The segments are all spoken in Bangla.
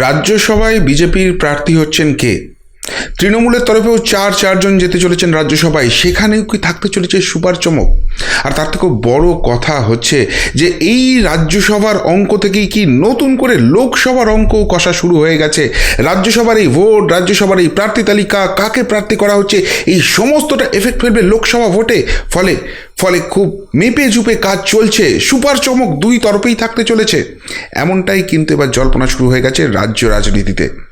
রাজ্যসভায় বিজেপির প্রার্থী হচ্ছেন কে? তৃণমূলের তরফেও চার চারজন যেতে চলেছেন রাজ্যসভায়, সেখানেও কি থাকতে চলেছে সুপার চমক? আর তার থেকেও বড় কথা হচ্ছে যে এই রাজ্যসভার অঙ্ক থেকেই কি নতুন করে লোকসভার অঙ্ক কষা শুরু হয়ে গেছে? রাজ্যসভার এই ভোট, রাজ্যসভার এই প্রার্থী তালিকা, কাকে প্রার্থী করা হচ্ছে? এই সমস্তটা এফেক্ট ফেলবে লোকসভা ভোটে। ফলে ফলে খুব মেপে চুপে কাজ চলছে। সুপার চমক দুই তরফেই থাকতে চলেছে। এমনটাই কিন্তু এবার জল্পনা শুরু হয়ে গেছে রাজ্য রাজনীতিতে।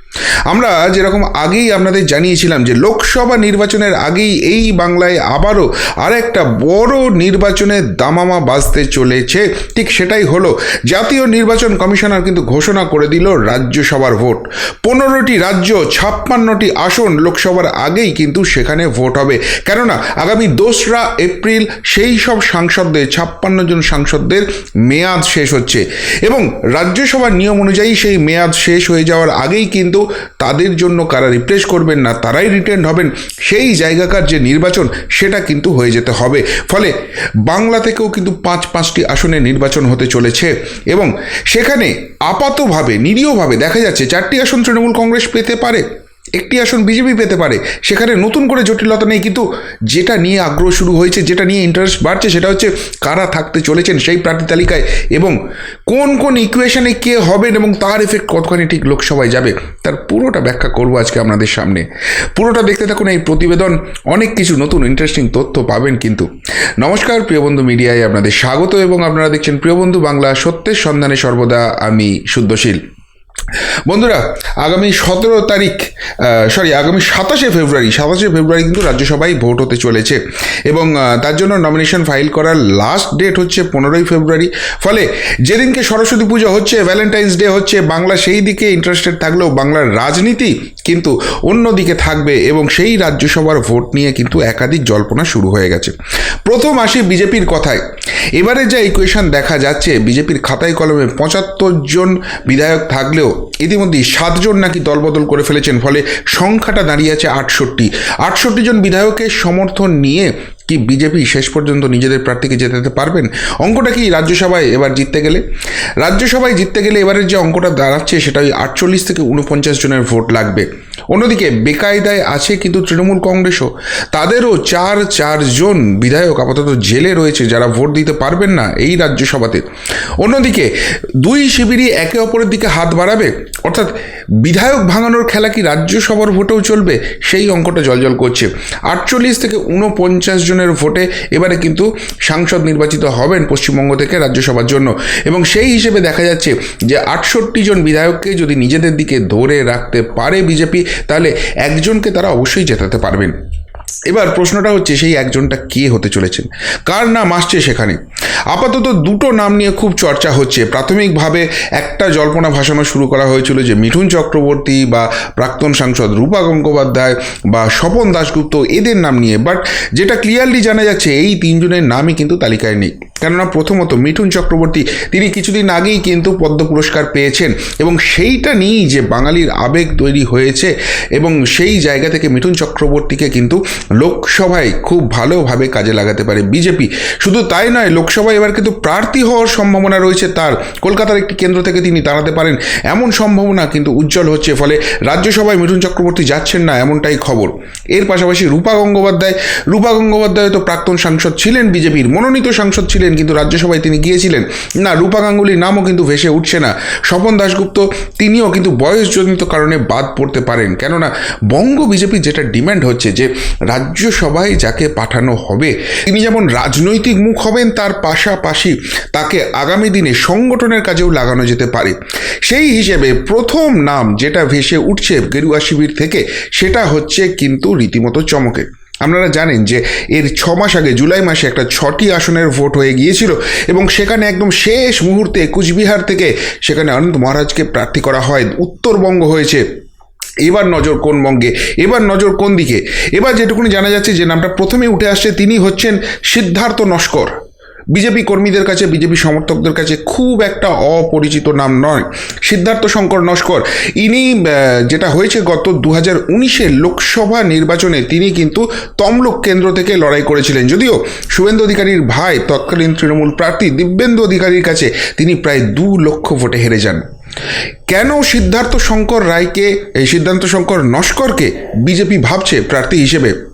আমরা যেরকম আগেই আপনাদের জানিয়েছিলাম যে লোকসভা নির্বাচনের আগেই এই বাংলায় আবারও আর একটা বড় নির্বাচনের দামামা বাজতে চলেছে। ঠিক সেটাই হলো, জাতীয় নির্বাচন কমিশনার কিন্তু ঘোষণা করে দিল রাজ্যসভার ভোট। পনেরোটি রাজ্য, ছাপ্পান্নটি আসন লোকসভার আগেই কিন্তু সেখানে ভোট হবে। কেননা, আগামী দোসরা এপ্রিল সেই সব সাংসদদের, ছাপ্পান্ন জন সাংসদদের মেয়াদ শেষ হচ্ছে। এবং রাজ্যসভার নিয়ম অনুযায়ী সেই মেয়াদ শেষ হয়ে যাওয়ার আগেই কিন্তু তাদের জন্য কারা রিপ্লেস করবেন না, তারাই রিটেন হবেন, সেই জায়গাকার যে নির্বাচন, সেটা কিন্তু হয়ে যেতে হবে। ফলে বাংলা থেকেও কিন্তু পাঁচ পাঁচটি আসনে নির্বাচন হতে চলেছে এবং সেখানে আপাতভাবে নিরীহভাবে দেখা যাচ্ছে, চারটি আসন তৃণমূল কংগ্রেস পেতে পারে। একটি আসন বিজেপি পেতে পারে। সেখানে নতুন করে জটিলতা নেই, কিন্তু যেটা নিয়ে আগ্রহ শুরু হয়েছে, যেটা নিয়ে ইন্টারেস্ট বাড়ছে, সেটা হচ্ছে কারা থাকতে চলেছেন সেই প্রার্থী তালিকায় এবং কোন কোন ইকুয়েশনে কে হবেন এবং তার এফেক্ট কতখানি ঠিক লোকসভায় যাবে, তার পুরোটা ব্যাখ্যা করব আজকে আপনাদের সামনে। পুরোটা দেখতে থাকুন এই প্রতিবেদন, অনেক কিছু নতুন ইন্টারেস্টিং তথ্য পাবেন কিন্তু। নমস্কার প্রিয়বন্ধু মিডিয়ায় আপনাদের স্বাগত এবং আপনারা দেখছেন প্রিয়বন্ধু বাংলা সত্যের সন্ধানে সর্বদা, আমি শুদ্ধশীল। বন্ধুরা, আগামী সতেরো তারিখ সরি আগামী সাতাশে ফেব্রুয়ারি সাতাশে ফেব্রুয়ারি কিন্তু রাজ্যসভায় ভোট হতে চলেছে। এবং তার জন্য নমিনেশন ফাইল করার লাস্ট ডেট হচ্ছে পনেরোই ফেব্রুয়ারি। ফলে যেদিনকে সরস্বতী পুজো হচ্ছে ভ্যালেন্টাইন্স ডে হচ্ছে, বাংলা সেই দিকে ইন্টারেস্টেড থাকলেও বাংলার রাজনীতি কিন্তু অন্যদিকে থাকবে এবং সেই রাজ্যসভার ভোট নিয়ে কিন্তু একাধিক জল্পনা শুরু হয়ে গেছে। প্রথম আসি বিজেপির কথায়। এবারে যা ইকুয়েশন দেখা যাচ্ছে, বিজেপির খাতায় কলমে পঁচাত্তর জন বিধায়ক থাকলেও ইতিমধ্যেই সাতজন নাকি দলবদল করে ফেলেছেন, ফলে সংখ্যাটা দাঁড়িয়ে আছে আটষট্টি। আটষট্টি জন বিধায়কের সমর্থন নিয়ে কি বিজেপি শেষ পর্যন্ত নিজেদের প্রার্থীকে জেতাতে পারবেন? অঙ্কটা কি রাজ্যসভায় এবার জিততে গেলে? রাজ্যসভায় জিততে গেলে এবারের যে অঙ্কটা দাঁড়াচ্ছে সেটা ওই আটচল্লিশ থেকে উনপঞ্চাশ জনের ভোট লাগবে। অন্যদিকে বেকায়দায় আছে কিন্তু তৃণমূল কংগ্রেসও। তাদেরও চার চারজন বিধায়ক আপাতত জেলে রয়েছে, যারা ভোট দিতে পারবেন না এই রাজ্যসভাতে। অন্যদিকে দুই শিবিরই একে অপরের দিকে হাত বাড়াবে? অর্থাৎ বিধায়ক ভাঙানোর খেলা কি রাজ্যসভার ভোটেও চলবে? সেই অঙ্কটা জলজল করছে। আটচল্লিশ থেকে উনপঞ্চাশ জনের ভোটে এবারে কিন্তু সাংসদ নির্বাচিত হবেন পশ্চিমবঙ্গ থেকে রাজ্যসভার জন্য। এবং সেই হিসেবে দেখা যাচ্ছে যে আটষট্টি জন বিধায়ককে যদি নিজেদের দিকে ধরে রাখতে পারে বিজেপি, তাহলে একজনকে তারা অবশ্যই জেতাতে পারবেন। এবার প্রশ্নটা হচ্ছে, সেই একজনটা কে হতে চলেছেন? কার নাম আসছে সেখানে? আপাতত দুটো নাম নিয়ে খুব চর্চা হচ্ছে। প্রাথমিকভাবে একটা জল্পনা ভাসানো শুরু করা হয়েছিল যে মিঠুন চক্রবর্তী বা প্রাক্তন সাংসদ রূপা গঙ্গোপাধ্যায় বা স্বপন দাশগুপ্ত এদের নাম নিয়ে বাট যেটা ক্লিয়ারলি জানা যাচ্ছে, এই তিনজনের নামই কিন্তু তালিকায় নেই। কেননা প্রথমত মিঠুন চক্রবর্তী, তিনি কিছুদিন আগেই কিন্তু পদ্ম পুরস্কার পেয়েছেন এবং সেইটা নিয়েই যে বাঙালির আবেগ তৈরি হয়েছে এবং সেই জায়গা থেকে মিঠুন চক্রবর্তীকে কিন্তু লোকসভায় খুব ভালোভাবে কাজে লাগাতে পারে বিজেপি। শুধু তাই নয় লোকসভায় এবার কিন্তু প্রার্থী হওয়ার সম্ভাবনা রয়েছে তার। কলকাতার একটি কেন্দ্র থেকে তিনি দাঁড়াতে পারেন। এমন সম্ভাবনা কিন্তু উজ্জ্বল হচ্ছে, ফলে রাজ্যসভায় মিঠুন চক্রবর্তী যাচ্ছেন না এমনটাই খবর। এর পাশাপাশি রূপা গঙ্গোপাধ্যায় রূপা গঙ্গোপাধ্যায় তো প্রাক্তন সাংসদ ছিলেন বিজেপির, মনোনীত সাংসদ ছিলেন কিন্তু রাজ্যসভায় তিনি গিয়েছিলেন। না, রূপা গাঙ্গুলির নামও কিন্তু ভেসে উঠছে না। স্বপন দাশগুপ্ত, তিনিও কিন্তু বয়সজনিত কারণে বাদ পড়তে পারেন। কেননা, বঙ্গ বিজেপি যেটা ডিম্যান্ড হচ্ছে যে, রাজ্যসভায় যাকে পাঠানো হবে, তিনি যেমন রাজনৈতিক মুখ হবেন, তার পাশাপাশি তাকে আগামী দিনে সংগঠনের কাজেও লাগানো যেতে পারে। সেই হিসেবে প্রথম নাম যেটা ভেসে উঠছে গেরুয়া শিবির থেকে, সেটা হচ্ছে কিন্তু রীতিমতো চমকে। আপনারা জানেন যে এর ছ মাস আগে জুলাই মাসে একটা ছটি আসনের ভোট হয়ে গিয়েছিল এবং সেখানে একদম শেষ মুহূর্তে কুচবিহার থেকে সেখানে অনন্ত মহারাজকে প্রার্থী করা হয়, উত্তরবঙ্গ হয়েছে। এবার নজর কোন বঙ্গে, এবার নজর কোন দিকে? এবার যেটুকুনি জানা যাচ্ছে যে নামটা প্রথমে উঠে আসছে তিনি হচ্ছেন সিদ্ধার্থ নস্কর। বিজেপি কর্মীদের কাছে, বিজেপি সমর্থকদের কাছে খুব একটা অপরিচিত নাম নয়। সিদ্ধার্থ শঙ্কর নস্কর, ইনি যেটা হয়েছে গত দু হাজার উনিশের লোকসভা নির্বাচনে, তিনি কিন্তু তমলুক কেন্দ্র থেকে লড়াই করেছিলেন। যদিও শুভেন্দু অধিকারীর ভাই, তৎকালীন তৃণমূল প্রার্থী দিব্যেন্দু অধিকারীর কাছে তিনি প্রায় দু লক্ষ ভোটে হেরে যান। কেন সিদ্ধার্থ শঙ্কর রায়কে, এই সিদ্ধান্ত শঙ্কর নস্করকে বিজেপি ভাবছে প্রার্থী হিসেবে?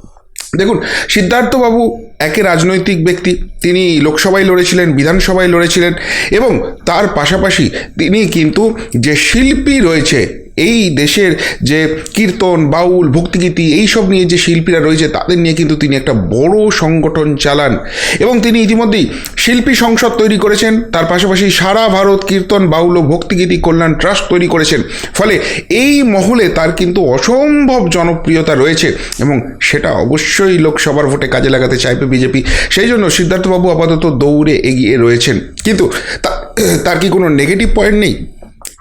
দেখুন, সিদ্ধার্থবাবু একে রাজনৈতিক ব্যক্তি, তিনি লোকসভায় লড়েছিলেন, বিধানসভায় লড়েছিলেন এবং তার পাশাপাশি তিনি কিন্তু যে শিল্পী রয়েছে এই দেশের যে কীর্তন, বাউল, ভক্তিগীতি এইসব নিয়ে যে শিল্পীরা রয়েছে, তাদের নিয়ে কিন্তু তিনি একটা বড় সংগঠন চালান। এবং তিনি ইতিমধ্যেই শিল্পী সংসদ তৈরি করেছেন। তার পাশাপাশি সারা ভারত কীর্তন, বাউল ও ভক্তিগীতি কল্যাণ ট্রাস্ট তৈরি করেছেন। ফলে এই মহলে তার কিন্তু অসম্ভব জনপ্রিয়তা রয়েছে এবং সেটা অবশ্যই লোকসভার ভোটে কাজে লাগাতে চাইবে বিজেপি। সেই জন্য সিদ্ধার্থবাবু আপাতত দৌড়ে এগিয়ে রয়েছেন। কিন্তু তার কি কোনো নেগেটিভ পয়েন্ট নেই?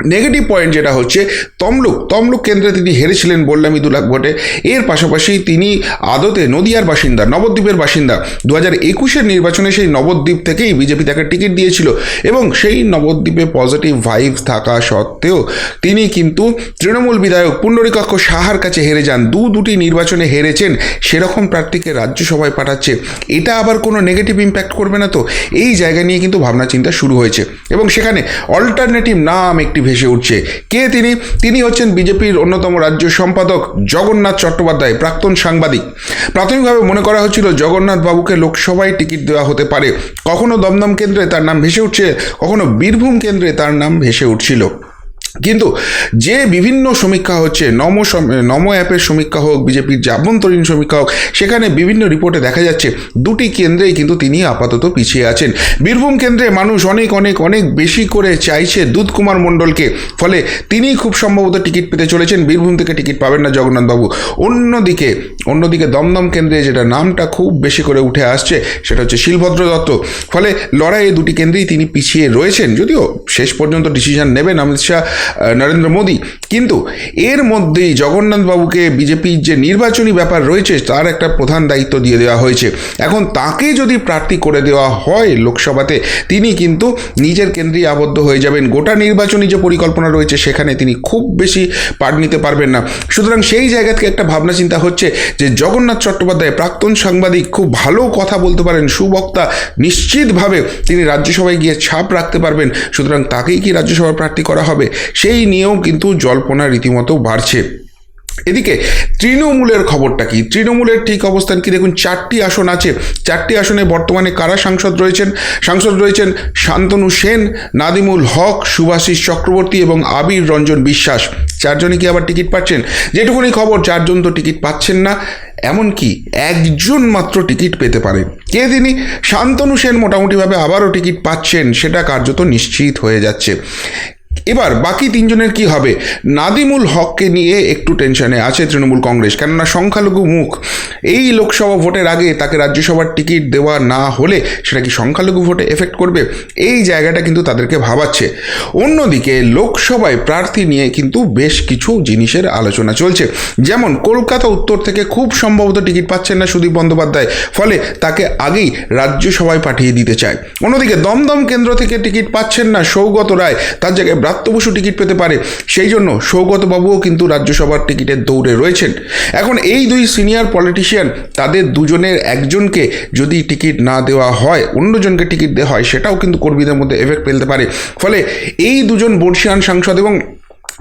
নেগেটিভ পয়েন্ট যেটা হচ্ছে, তমলুক তমলুক কেন্দ্রে তিনি হেরেছিলেন বললামই দু লাখ ভোটে। এর পাশাপাশি তিনি আদতে নদিয়ার বাসিন্দা, নবদ্বীপের বাসিন্দা। দু হাজার একুশের নির্বাচনে সেই নবদ্বীপ থেকেই বিজেপি তাকে টিকিট দিয়েছিল এবং সেই নবদ্বীপে পজিটিভ ভাইব থাকা সত্ত্বেও তিনি কিন্তু তৃণমূল বিধায়ক পুণ্ডরিকাক্ষ সাহার কাছে হেরে যান। দু দুটি নির্বাচনে হেরেছেন, সেরকম প্রার্থীকে রাজ্যসভায় পাঠাচ্ছে। এটা আবার কোনো নেগেটিভ ইম্প্যাক্ট করবে না তো? এই জায়গা নিয়ে কিন্তু ভাবনা চিন্তা শুরু হয়েছে। এবং সেখানে অল্টারনেটিভ নাম একটি ভেসে উঠছে। কে তিনি? তিনি হচ্ছেন বিজেপির অন্যতম রাজ্য সম্পাদক জগন্নাথ চট্টোপাধ্যায়, প্রাক্তন সাংবাদিক। প্রাথমিকভাবে মনে করা হচ্ছিল জগন্নাথ বাবুকে লোকসভায় টিকিট দেওয়া হতে পারে। কখনো দমদম কেন্দ্রে তার নাম ভেসে উঠছে, কখনো বীরভূম কেন্দ্রে তার নাম ভেসে উঠছিল। কিন্তু যে বিভিন্ন সমীক্ষা হচ্ছে, নম নম অ্যাপের সমীক্ষা হোক, বিজেপির যে আভ্যন্তরীণ সমীক্ষা হোক, সেখানে বিভিন্ন রিপোর্টে দেখা যাচ্ছে দুটি কেন্দ্রেই কিন্তু তিনি আপাতত পিছিয়ে আছেন। বীরভূম কেন্দ্রে মানুষ অনেক অনেক অনেক বেশি করে চাইছে দুধ কুমার মণ্ডলকে। ফলে তিনি খুব সম্ভবত টিকিট পেতে চলেছেন। বীরভূম থেকে টিকিট পাবেন না জগন্নাথবাবু। অন্যদিকে অন্যদিকে দমদম কেন্দ্রে যেটা নামটা খুব বেশি করে উঠে আসছে, সেটা হচ্ছে শিলভদ্র দত্ত। ফলে লড়াইয়ে দুটি কেন্দ্রেই তিনি পিছিয়ে রয়েছেন। যদিও শেষ পর্যন্ত ডিসিশন নেবেন Amit Shah Eh, Narendra Modi কিন্তু এর মধ্যেই জগন্নাথবাবুকে বিজেপির যে নির্বাচনী ব্যাপার রয়েছে, তার একটা প্রধান দায়িত্ব দিয়ে দেওয়া হয়েছে। এখন তাকে যদি প্রার্থী করে দেওয়া হয় লোকসভাতে, তিনি কিন্তু নিজের কেন্দ্রেই আবদ্ধ হয়ে যাবেন। গোটা নির্বাচনী যে পরিকল্পনা রয়েছে, সেখানে তিনি খুব বেশি পার নিতে পারবেন না। সুতরাং সেই জায়গা থেকে একটা ভাবনা চিন্তা হচ্ছে যে, জগন্নাথ চট্টোপাধ্যায় প্রাক্তন সাংবাদিক খুব ভালো কথা বলতে পারেন, সুবক্তা নিশ্চিতভাবে তিনি রাজ্যসভায় গিয়ে ছাপ রাখতে পারবেন। সুতরাং তাকেই কি রাজ্যসভার প্রার্থী করা হবে? সেই নিয়েও কিন্তু জল্পনা রীতিমতো বাড়ছে। এদিকে তৃণমূলের খবরটা কি? তৃণমূলের ঠিক অবস্থান কি? দেখুন, চারটি আসন আছে। চারটি আসনে বর্তমানে কারা সাংসদ রয়েছেন? সাংসদ রয়েছেন শান্তনু সেন, নাদিমুল হক সুভাষিস চক্রবর্তী এবং আবির রঞ্জন বিশ্বাস। চারজনে কি আবার টিকিট পাচ্ছেন? যেটুকুনি খবর, চারজন তো টিকিট পাচ্ছেন না। এমনকি একজন মাত্র টিকিট পেতে পারেন। কে তিনি? শান্তনু সেন মোটামুটিভাবে আবারও টিকিট পাচ্ছেন। সেটা কার্যত নিশ্চিত হয়ে যাচ্ছে। এবার বাকি তিনজনের কি হবে? নাদিমুল হককে নিয়ে একটু টেনশনে আছে তৃণমূল কংগ্রেস, কেননা সংখ্যালঘু মুখ। এই লোকসভা ভোটের আগে তাকে রাজ্যসভার টিকিট দেওয়া না হলে সেটা কি সংখ্যালঘু ভোটে এফেক্ট করবে? এই জায়গাটা কিন্তু তাদেরকে ভাবাচ্ছে। অন্যদিকে লোকসভায় প্রার্থী নিয়ে কিন্তু বেশ কিছু জিনিসের আলোচনা চলছে। যেমন, কলকাতা উত্তর থেকে খুব সম্ভবত টিকিট পাচ্ছেন না সুদীপ বন্দ্যোপাধ্যায়, ফলে তাকে আগেই রাজ্যসভায় পাঠিয়ে দিতে চায়। অন্যদিকে দমদম কেন্দ্র থেকে টিকিট পাচ্ছেন না সৌগত রায়, তার জায়গায় ব্রাত্য বসু টিকিট পেতে পারে। সেই জন্য সৌগতবাবুও কিন্তু রাজ্যসভার টিকিটের দৌড়ে রয়েছেন। এখন এই দুই সিনিয়র পলিটিশিয়ান, তাদের দুজনের একজনকে যদি টিকিট না দেওয়া হয়, অন্যজনকে টিকিট দেওয়া হয়, সেটাও কিন্তু কর্মীদের মধ্যে এফেক্ট ফেলতে পারে। ফলে এই দুজন বর্ষিয়ান সাংসদ এবং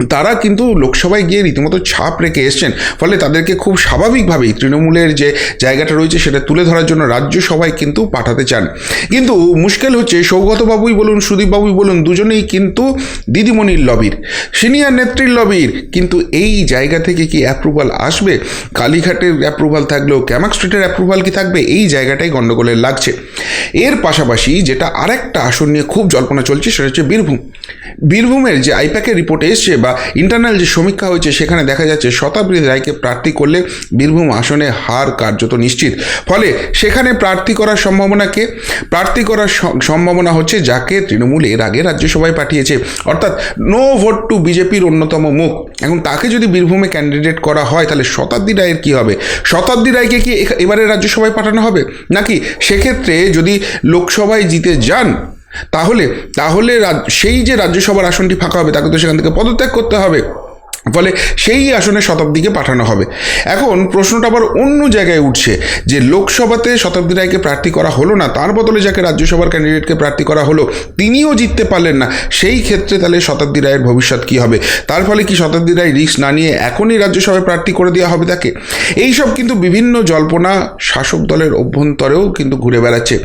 তারা কিন্তু লোকসভায় গিয়ে রীতিমতো ছাপ রেখে এসছেন। ফলে তাদেরকে খুব স্বাভাবিকভাবেই তৃণমূলের যে জায়গাটা রয়েছে সেটা তুলে ধরার জন্য রাজ্যসভায় কিন্তু পাঠাতে চান। কিন্তু মুশকিল হচ্ছে, সৌগতবাবুই বলুন, সুদীপবাবুই বলুন, দুজনেই কিন্তু দিদিমণির লবির, সিনিয়র নেত্রীর লবির। কিন্তু এই জায়গা থেকে কি অ্যাপ্রুভাল আসবে? কালীঘাটের অ্যাপ্রুভাল থাকলেও, ক্যামাক স্ট্রিটের অ্যাপ্রুভাল কি থাকবে? এই জায়গাটাই গণ্ডগোলের লাগছে। এর পাশাপাশি যেটা আরেকটা আসন নিয়ে খুব জল্পনা চলছে, সেটা হচ্ছে বীরভূম। বীরভূমের যে আইপ্যাকের রিপোর্ট এসছে বা ইন্টারনাল যে সমীক্ষা হয়েছে, সেখানে দেখা যাচ্ছে শতাব্দী রায়কে প্রার্থী করলে বীরভূম আসনে হার কার্যত নিশ্চিত। ফলে সেখানে প্রার্থী করার সম্ভাবনাকে প্রার্থী করার সম্ভাবনা হচ্ছে যাকে তৃণমূল এর আগে রাজ্যসভায় পাঠিয়েছে। অর্থাৎ নো ভোট টু বিজেপির অন্যতম মুখ। এখন তাকে যদি বীরভূমে ক্যান্ডিডেট করা হয়, তাহলে শতাব্দী রায়ের কী হবে? শতাব্দী রায়কে কি এবারে রাজ্যসভায় পাঠানো হবে? নাকি সেক্ষেত্রে যদি লোকসভায় জিতে যান তাহলে তাহলে সেই যে রাজ্যসভার আসনটি ফাঁকা হবে, তাকে তো সেখান থেকে পদত্যাগ করতে হবে। ফলে সেই আসনে শতাব্দীকে পাঠানো হবে। এখন প্রশ্নটা আবার অন্য জায়গায় উঠছে যে লোকসভাতে শতাব্দী রায়কে প্রার্থী করা হলো না, তার বদলে যাকে রাজ্যসভার ক্যান্ডিডেটকে প্রার্থী করা হলো, তিনিও জিততে পারলেন না। সেই ক্ষেত্রে তাহলে শতাব্দী রায়ের ভবিষ্যৎ কী হবে? তার ফলে কি শতাব্দী রায় রিস্ক না নিয়ে এখনই রাজ্যসভায় প্রার্থী করে দেওয়া হবে তাকে? এইসব কিন্তু বিভিন্ন জল্পনা শাসক দলের অভ্যন্তরেও কিন্তু ঘুরে বেড়াচ্ছে।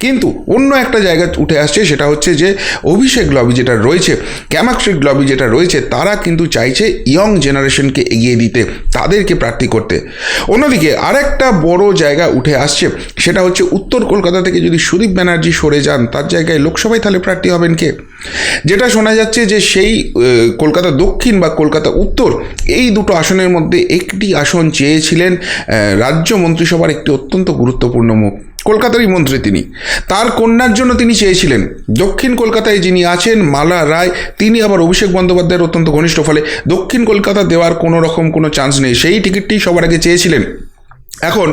কিন্তু অন্য একটা জায়গা উঠে আসছে, সেটা হচ্ছে যে অভিষেক লবি যেটা রয়েছে ক্যামাক্সিক লবি যেটা রয়েছে, তারা কিন্তু চাইছে ইয়ং জেনারেশনকে এগিয়ে দিতে, তাদেরকে প্রার্থী করতে। অন্যদিকে আরেকটা বড় জায়গা উঠে আসছে, সেটা হচ্ছে উত্তর কলকাতা থেকে যদি সুদীপ ব্যানার্জি সরে যান, তার জায়গায় লোকসভায় তাহলে প্রার্থী হবেন কে? যেটা শোনা যাচ্ছে যে সেই কলকাতা দক্ষিণ বা কলকাতা উত্তর, এই দুটো আসনের মধ্যে একটি আসন চেয়েছিলেন রাজ্য মন্ত্রিসভার একটি অত্যন্ত গুরুত্বপূর্ণ মুখ কলকাতারই মন্ত্রী তিনি। তার কন্যার জন্য তিনি চেয়েছিলেন। দক্ষিণ কলকাতায় যিনি আছেন, মালা রায়, তিনি আবার অভিষেক বন্দ্যোপাধ্যায়ের অত্যন্ত ঘনিষ্ঠ। ফলে দক্ষিণ কলকাতা দেওয়ার কোনো রকম কোনো চান্স নেই। সেই টিকিটটি সবার আগে চেয়েছিলেন। এখন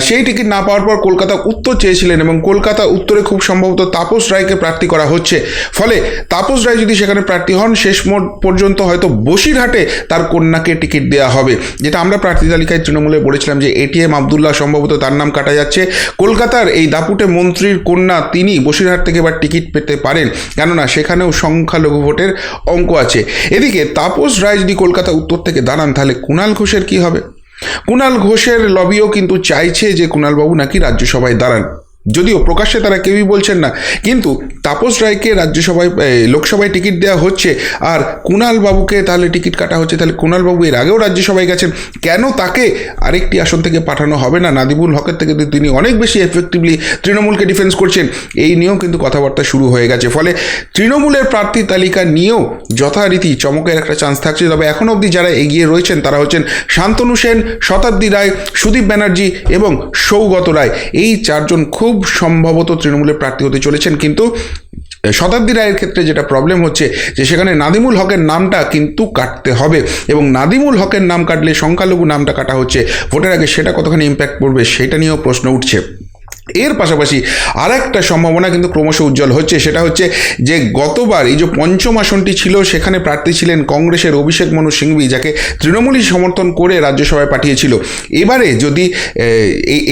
সেই টিকিট না পাওয়ার পর কলকাতা উত্তর চেয়েছিলেন এবং কলকাতা উত্তরে খুব সম্ভবত তাপস রায়কে প্রার্থী করা হচ্ছে। ফলে তাপস রায় যদি সেখানে প্রার্থী হন, শেষ মোট পর্যন্ত হয়তো বসিরহাটে তার কন্যাকে টিকিট দেওয়া হবে। যেটা আমরা প্রার্থী তালিকায় তৃণমূলে বলেছিলাম যে এটিএম আবদুল্লাহ সম্ভবত তার নাম কাটা যাচ্ছে। কলকাতার এই দাপুটে মন্ত্রীর কন্যা তিনি বসিরহাট থেকে এবার টিকিট পেতে পারেন। কেননা সেখানেও সংখ্যালঘু ভোটের অঙ্ক আছে। এদিকে তাপস রায় যদি কলকাতা উত্তর থেকে দাঁড়ান, তাহলে কুণাল ঘোষের কী হবে? কুণাল ঘোষের লবিও কিন্তু চাইছে যে কুণালবাবু নাকি রাজ্যসভায় দাঁড়ান। যদিও প্রকাশ্যে তারা কেউই বলছেন না। কিন্তু তাপস রায়কে রাজ্যসভায় লোকসভায় টিকিট দেওয়া হচ্ছে। আর কুণাল বাবুকে তাহলে টিকিট কাটা হচ্ছে। তাহলে কুণাল বাবু এর আগেও রাজ্যসভায় গেছেন। কেন তাকে আরেকটি আসন থেকে পাঠানো হবে না? নাদিবুল হকের থেকে তিনি অনেক বেশি এফেক্টিভলি তৃণমূলকে ডিফেন্স করছেন। এই নিয়েও কিন্তু কথাবার্তা শুরু হয়ে গেছে। ফলে তৃণমূলের প্রার্থী তালিকা নিয়েও যথারীতি চমকের একটা চান্স থাকছে। তবে এখনও অবধি যারা এগিয়ে রয়েছেন, তারা হচ্ছেন শান্তনু সেন, শতাব্দী রায়, সুদীপ ব্যানার্জি এবং সৌগত রায়। এই চারজন খুব সম্ভবত তৃণমূলের প্রার্থী হতে চলেছেন, কিন্তু শতাব্দী রায়ের ক্ষেত্রে যেটা প্রবলেম হচ্ছে যে সেখানে নাদিমুল হকের নামটা কিন্তু কাটতে হবে এবং নাদিমুল হকের নাম কাটলে সংখ্যালঘু নামটা কাটা হচ্ছে। ভোটের আগে সেটা কতখানি ইম্প্যাক্ট পড়বে সেটা নিয়েও প্রশ্ন উঠছে। এর পাশাপাশি আর একটা সম্ভাবনা কিন্তু ক্রমশ উজ্জ্বল হচ্ছে, সেটা হচ্ছে যে গতবার এই যে পঞ্চম আসনটি ছিল, সেখানে প্রার্থী ছিলেন কংগ্রেসের অভিষেক মনু সিংভি, যাকে তৃণমূলই সমর্থন করে রাজ্যসভায় পাঠিয়েছিল। এবারে যদি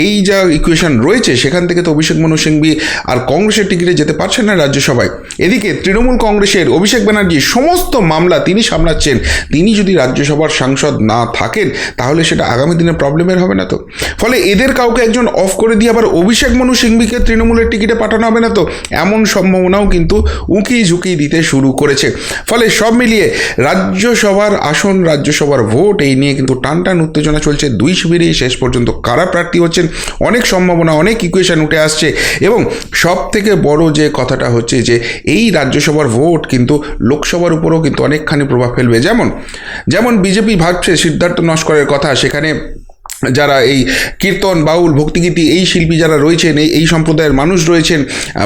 এই যা ইকুয়েশন রয়েছে, সেখান থেকে তো অভিষেক মনু সিংভি আর কংগ্রেসের টিকিটে যেতে পারছেন না রাজ্যসভায়। এদিকে তৃণমূল কংগ্রেসের অভিষেক ব্যানার্জি সমস্ত মামলা তিনি সামলাচ্ছেন। তিনি যদি রাজ্যসভার সাংসদ না থাকেন, তাহলে সেটা আগামী দিনে প্রবলেমের হবে না তো। ফলে এদের কাউকে একজন অফ করে দিয়ে আবার অভিষেক মনু সিংভিকে তৃণমূলের টিকিটে পাঠানো হবে না তো? এমন সম্ভাবনাও কিন্তু উঁকি ঝুঁকি দিতে শুরু করেছে। ফলে সব মিলিয়ে রাজ্যসভার আসন, রাজ্যসভার ভোট, এই নিয়ে কিন্তু টান টান উত্তেজনা চলছে। দুই শিবিরেই শেষ পর্যন্ত কারা প্রার্থী হচ্ছেন? অনেক সম্ভাবনা, অনেক ইকুয়েশন উঠে আসছে এবং সব থেকে বড় যে কথাটা হচ্ছে যে, এই রাজ্যসভার ভোট কিন্তু লোকসভার উপরেও কিন্তু অনেকখানি প্রভাব ফেলবে। যেমন যেমন বিজেপি ভাবছে সিদ্ধার্থ নস্করের কথা, সেখানে যারা এই কীর্তন, বাউল, ভক্তিগীতি, এই শিল্পী যারা রয়েছেন, এই এই সম্প্রদায়ের মানুষ রয়েছেন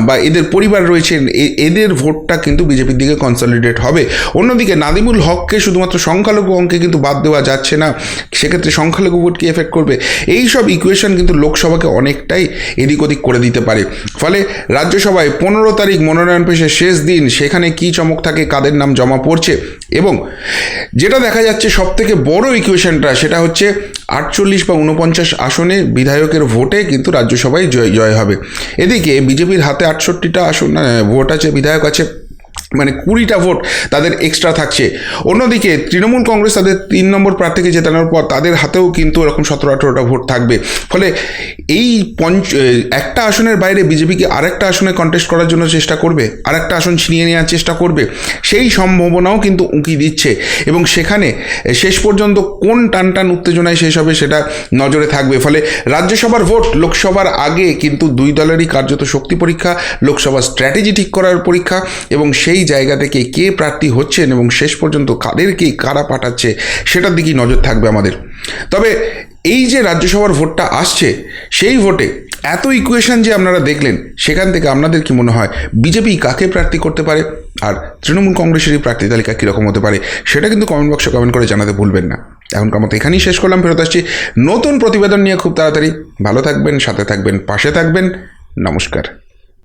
বা এদের পরিবার রয়েছেন এদের ভোটটা কিন্তু বিজেপির দিকে কনসলিডেট হবে। অন্যদিকে নাদিমুল হককে শুধুমাত্র সংখ্যালঘু অঙ্কে কিন্তু বাদ দেওয়া যাচ্ছে না, সেক্ষেত্রে সংখ্যালঘু ভোট কি এফেক্ট করবে? এই সব ইকুয়েশন কিন্তু লোকসভাকে অনেকটাই এদিক ওদিক করে দিতে পারে। ফলে রাজ্যসভায় পনেরো তারিখ মনোনয়ন পেশের শেষ দিন, সেখানে কি চমক থাকে, কাদের নাম জমা পড়ছে এবং যেটা দেখা যাচ্ছে সব থেকে বড় ইকুয়েশনটা সেটা হচ্ছে আটচল্লিশ বা উনপঞ্চাশ আসনে বিধায়কের ভোটে কিন্তু রাজ্যসভায় জয় জয় হবে। এদিকে বিজেপির হাতে আটষট্টিটা আসন ভোট আছে, বিধায়ক আছে। মানে কুড়িটা ভোট তাদের এক্সট্রা থাকছে। অন্যদিকে তৃণমূল কংগ্রেস তাদের তিন নম্বর প্রার্থীকে জেতানোর পর তাদের হাতেও কিন্তু এরকম সতেরো, আঠেরোটা ভোট থাকবে। ফলে এই পঞ্চ, একটা আসনের বাইরে বিজেপিকে আরেকটা আসনে কন্টেস্ট করার জন্য চেষ্টা করবে, আরেকটা আসন ছিনিয়ে নেওয়ার চেষ্টা করবে, সেই সম্ভাবনাও কিন্তু উঁকি দিচ্ছে। এবং সেখানে শেষ পর্যন্ত কোন টান টান উত্তেজনায় শেষ হবে সেটা নজরে থাকবে। ফলে রাজ্যসভার ভোট লোকসভার আগে কিন্তু দুই দলেরই কার্যত শক্তি পরীক্ষা, লোকসভার স্ট্র্যাটেজি ঠিক করার পরীক্ষা এবং সেই জায়গা থেকে কে প্রার্থী হচ্ছেন এবং শেষ পর্যন্ত কাদেরকে কারা পাঠাচ্ছে, সেটার দিকেই নজর থাকবে আমাদের। তবে এই যে রাজ্যসভার ভোটটা আসছে, সেই ভোটে এত ইকুয়েশন যে আপনারা দেখলেন, সেখান থেকে আপনাদের কি মনে হয় বিজেপি কাকে প্রার্থী করতে পারে আর তৃণমূল কংগ্রেসেরই প্রার্থী তালিকা কীরকম হতে পারে, সেটা কিন্তু কমেন্ট বক্সে কমেন্ট করে জানাতে ভুলবেন না। এখনকার মতো এখানেই শেষ করলাম, ফেরত আসছি নতুন প্রতিবেদন নিয়ে খুব তাড়াতাড়ি। ভালো থাকবেন, সাথে থাকবেন, পাশে থাকবেন। নমস্কার।